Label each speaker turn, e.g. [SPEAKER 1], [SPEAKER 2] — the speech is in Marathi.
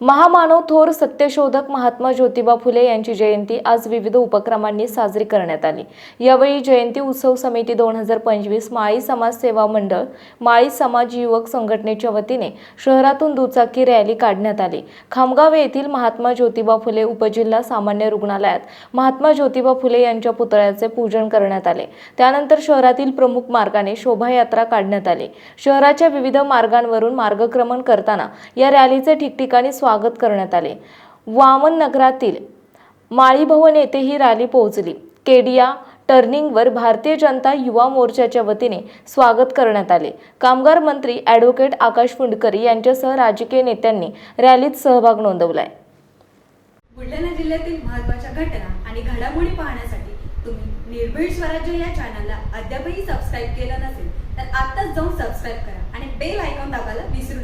[SPEAKER 1] महामानव थोर सत्यशोधक महात्मा ज्योतिबा फुले यांची जयंती आज विविध उपक्रमांनी साजरी करण्यात आली. यावेळी जयंती उत्सव समिती दोन हजार पंचवीस माळी समाज सेवा मंडळ माळी समाज युवक संघटनेच्या वतीने शहरातून दुचाकी रॅली काढण्यात आली. खामगाव येथील महात्मा ज्योतिबा फुले उपजिल्हा सामान्य रुग्णालयात महात्मा ज्योतिबा फुले यांच्या पुतळ्याचे पूजन करण्यात आले. त्यानंतर शहरातील प्रमुख मार्गाने शोभायात्रा काढण्यात आली. शहराच्या विविध मार्गांवरून मार्गक्रमण करताना या रॅलीचे ठिकठिकाणी स्वागत करण्यात आले. वामन नगरातील माळीभवन येथे ही रॅली पोहोचली. केडिया टर्निंगवर भारतीय जनता युवा मोर्चाच्या वतीने स्वागत करण्यात आले. कामगार मंत्री ॲडव्होकेट आकाश फुंडकरी यांच्यासह राजकीय नेत्यांनी रॅलीत सहभाग नोंदवलाय.
[SPEAKER 2] बुलढाणा जिल्ह्यातील महत्त्वाच्या घटना आणि घडामोडी पाहण्यासाठी तुम्ही निर्भीड स्वराज्य या चॅनलला अद्यापही सबस्क्राईब केलं नसेल तर आत्ताच जाऊन सबस्क्राईब करा आणि बेल आयकॉन दाबायला विसरू